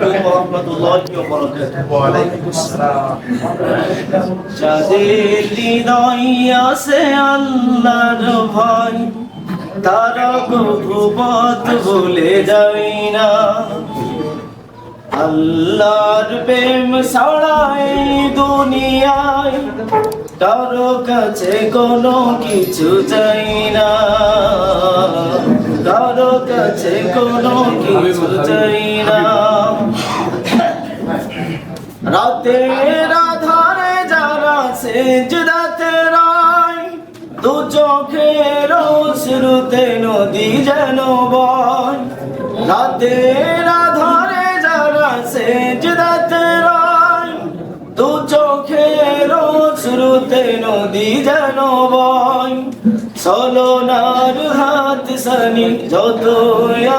আলাইকুম ওয়া ওয়া বারাকাতুহু। ওয়া আলাইকুম আসসালাম। যাদের হৃদয় আছে আল্লাহর ভয় তারা পথ ভুলে যাই না। আল্লাহর প্রেম ছাড়াই দুনিয়ায় কারও কাছে কোনো কিছু চাই না। কারও কাছে কোনো কিছু চাই না। রাতের আধারে যারা সেজদাতে রায়, দু চোখের শুরুতে নদী যেন বয়। রাতের আধারে যারা সেজদাতে রায়, দু চোখের শুরুতে নদী যেন বয়। সলনার হাত সানি যত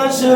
আসু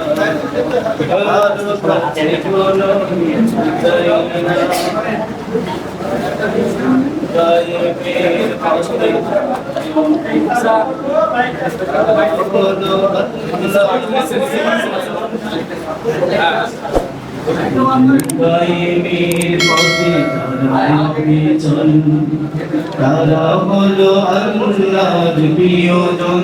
তারা হলো আল্লাহর প্রিয়জন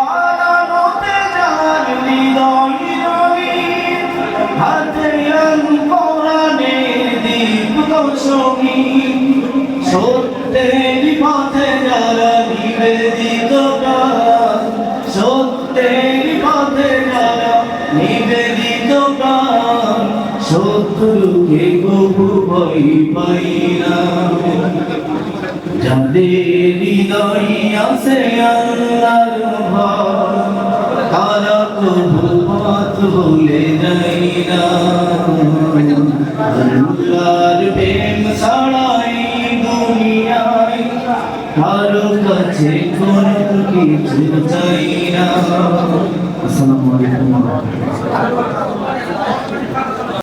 দশমী সত্যের পথে যারা নিবেদিত সত্যের পথে যারা নিবেদিত শত্রুকে কবু ভয় পাই না যাদের তারা কবু পথ ভুলে যাই না আল্লাহর প্রেম ছাড়াই দুনিয়ায় কারও কাছে